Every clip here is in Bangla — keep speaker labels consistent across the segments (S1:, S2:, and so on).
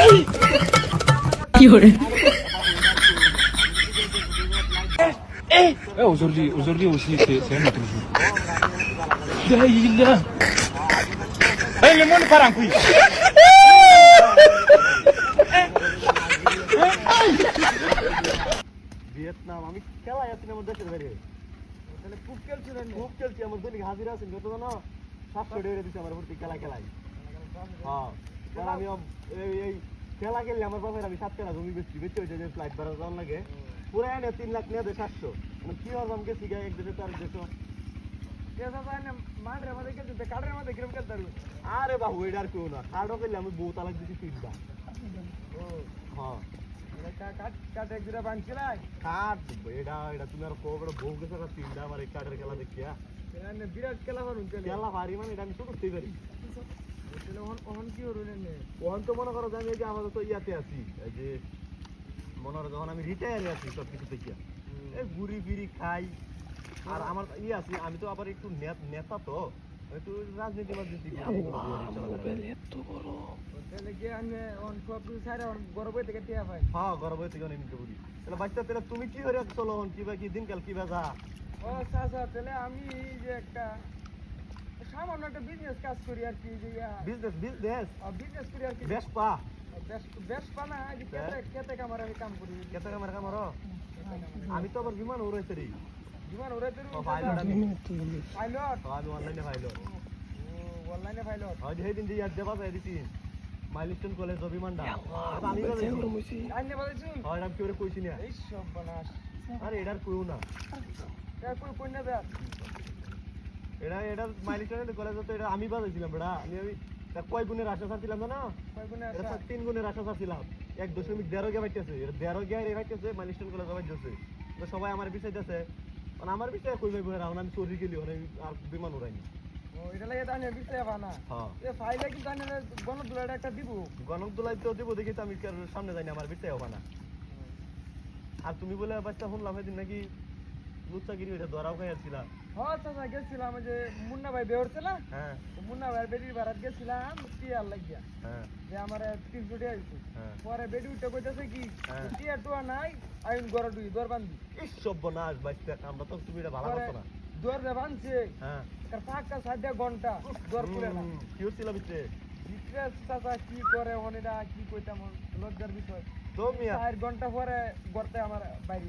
S1: Eh, aujourd'hui, aujourd'hui aussi, c'est un autre jour. Daïla. Eh, le monde part en couille.
S2: Vietnam আমি খেলায় আছি আমার দেশের বাইরে তাহলে খুব খেলছিলেন খুব খেলছি আমার দৈনিক হাজিরা আছেন কত জানো সাতশো ডেড়ে দিচ্ছে আমার ভর্তি খেলা খেলাই হ্যাঁ আমি এই এই খেলা খেললে আমার বাবার আমি সাত টাকা জমি বেচছি বেচতে হয়েছে যে ফ্লাইট ভাড়া যাওয়ার লাগে পুরো এনে তিন লাখ নিয়ে সাতশো। মানে কি হওয়ার আমি গেছি এক দেশে তো আরেক দেশে। আরে বাবু এটা আর কেউ না। কার্ডও খেললে আমি বউ তালাক দিছি তিনটা। হ্যাঁ।
S3: বিরাট খেলা
S2: খেলা। পারি মানে এটা আমি ছোট করতেই পারি।
S3: ওহন কি
S2: তো মনে করো যে আমি এই যে আমাদের তো ইয়াতে আছি। এই যে মনে করো যখন আমি রিটায়ারে আছি সব কিছু থেকে এই ঘুরি ফিরি খাই। আর আমার ইয়ে আছি আমি তো আবার একটু নেতা তো। একটু রাজনীতি
S3: তাহলে কি আমি অন সব কিছু ছাড়া বড় বই থেকে টিয়া পাই
S2: হ্যাঁ গরম থেকে অনেক করি তাহলে বাচ্চা তাহলে তুমি কি করে চলো হন কিবা কি দিনকাল কি বাজা
S3: ও চাচা তাহলে আমি যে একটা একটা বিজনেস কাজ করি আর কি যে
S2: বিজনেস বিজনেস
S3: বিজনেস করি আর কি
S2: বেশ পা
S3: বেশ বেশ পানা যে খেতে খেতে কামার আমি কাম করি।
S2: কেতে কামার কামার আমি তো আবার বিমান উড়াইতে রি
S3: জীবন ওরে তোর
S2: পাইলট আমি
S3: পাইলট
S2: আমি অনলাইনে পাইলট
S3: অনলাইনে পাইলট
S2: হয় দিন যে ইয়াদ দেবা যাই দিছি। মাইলস্টোন কলেজ অভিমানটা আমি বাজাইছি
S3: আইনে বলেছুন
S2: হয় আমি কি করে কইছি না?
S3: এই সব বানাস
S2: আরে এটার কইও না।
S3: এর কই কই নেবে
S2: এটা এটা কলেজ তো এটা আমি বাজাইছিলাম বেড়া। আমি আমি কয় গুণের আশা ছাড়ছিলাম না এটা তিন গুণের আশা ছাড়ছিলাম। এক দশমিক দেড় গে বাইতেছে দেড় গে রে বাইতেছে মাইলস্টোন কলেজ বাইতেছে তো সবাই আমার বিষয় আছে মানে আমার বিষয়ে কই ভাই বোনেরা এখন আমি চুরি গেলি মানে আর বিমান উড়াইনি হ্যাঁ। কার আর তুমি বলে বাচ্চা শুনলাম সেদিন নাকি লুচ্চাগিরি ওইটা ধরাও
S3: হ্যাঁ চাচা গেছিলাম যে মুন্না ভাই বের ছিল
S2: হ্যাঁ।
S3: মুন্না ভাই বেডির বারাত গেছিলাম কি লাগিয়া।
S2: হ্যাঁ।
S3: যে আমার তিনশো টাকা দিচ্ছে পরে বেডি উঠে কইতেছে কি। টিয়া টুয়া নাই আইন গড় দুই দর বান্ধি
S2: এই সর্বনাশ বাচ্চা আমরা তো তুমি এটা ভালো
S3: পরে
S2: না।
S3: দর যে বানছে তার পাঁচটা সাতটা ঘণ্টা দর খুলে না।
S2: কি হচ্ছিল ভিতরে?
S3: বিক্রেস চাচা কি করে হনিরা কি কইতাম লজ্জার বিষয়।
S2: তো মিয়া।
S3: চার ঘণ্টা পরে গড়তে আমার বাইরে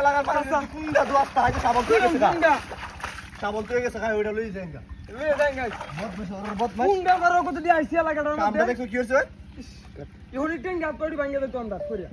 S2: এলাকার মানুষ কুন্ডা দুয়াস্তা হাইতে সাবল তুই গেছে সাবল তুই গেছে গায় ওইটা লই যাই গা।
S3: লয়ে যাই গাইস
S2: বদ বসে ওর বদ মাস
S3: কুন্ডা করো কত আইসি লাগাটার
S2: কামটা
S3: মধ্যে।
S2: দেখছ কি হচ্ছে
S3: ইহনি টেঙ্গা তড়ি ভাঙ্গে দিত আমরা করিয়া।